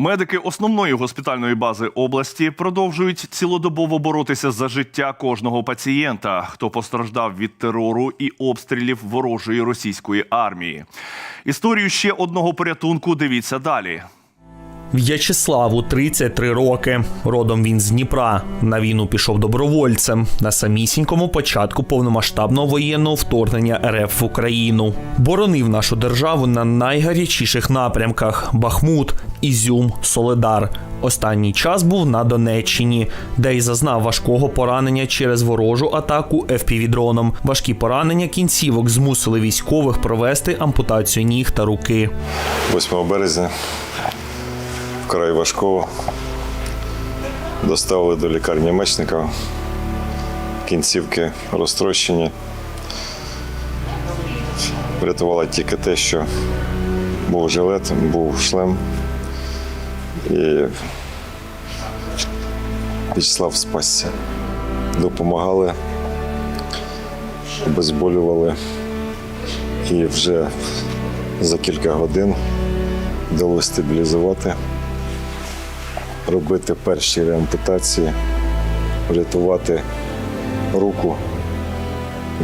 Медики основної госпітальної бази області продовжують цілодобово боротися за життя кожного пацієнта, хто постраждав від терору і обстрілів ворожої російської армії. Історію ще одного порятунку дивіться далі. В'ячеславу 33 роки. Родом він з Дніпра. На війну пішов добровольцем на самісінькому початку повномасштабного воєнного вторгнення РФ в Україну. Боронив нашу державу на найгарячіших напрямках: Бахмут, Ізюм, Соледар. Останній час був на Донеччині, де й зазнав важкого поранення через ворожу атаку FPV-дроном. Важкі поранення кінцівок змусили військових провести ампутацію ніг та руки. 8 березня вкрай важкого доставили до лікарні Мечникова. Кінцівки розтрощені. Врятувало тільки те, що був жилет, був шлем. І Вячеслав спасся. Допомагали, обезболювали. І вже за кілька годин вдалося стабілізувати, робити перші реампутації, врятувати руку,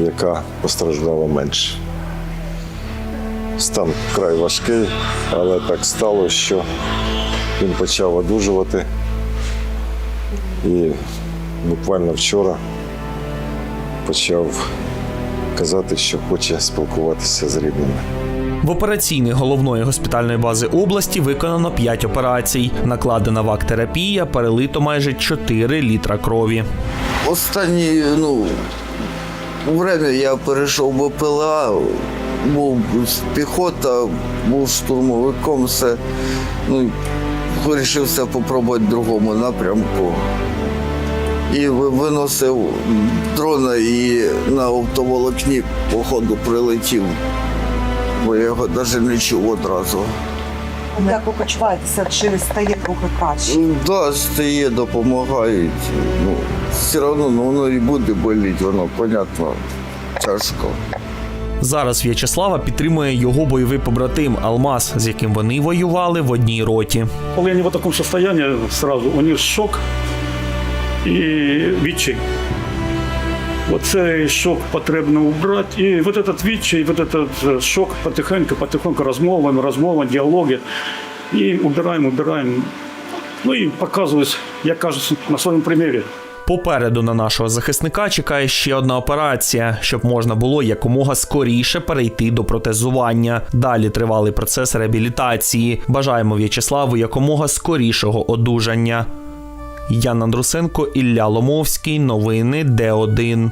яка постраждала менше. Стан вкрай важкий, але так стало, що він почав одужувати. І буквально вчора почав казати, що хоче спілкуватися з рідними. В операційній головної госпітальної бази області виконано 5 операцій. Накладена вак-терапія, перелито майже 4 літра крові. Останні, ну, время я перейшов в БПЛА, був піхота, був штурмовиком, все. Ну, вирішив все попробувати в другому напрямку. І виносив дрона і на оптоволокні, походу, прилетів, бо я його навіть не чув одразу. Як ви почуваєтеся, чи стає трохи краще? Да, стає, допомагають. Ну, все одно ну, воно і буде боліти, воно, понятно, тяжко. Зараз В'ячеслава підтримує його бойовий побратим Алмаз, з яким вони воювали в одній роті. Коли они в таком состоянии, сразу у них шок і відчай. Оцей шок потрібно убрати. І вот этот відчай, вот этот е, шок потихеньку, потихеньку розмовами, розмовами, діалоги. І убираємо, убираємо. Ну і показую, як кажуть, на своєму примірі. Попереду на нашого захисника чекає ще одна операція, щоб можна було якомога скоріше перейти до протезування. Далі тривалий процес реабілітації. Бажаємо В'ячеславу якомога скорішого одужання. Ян Андрусенко, Ілля Ломовський. Новини Д1.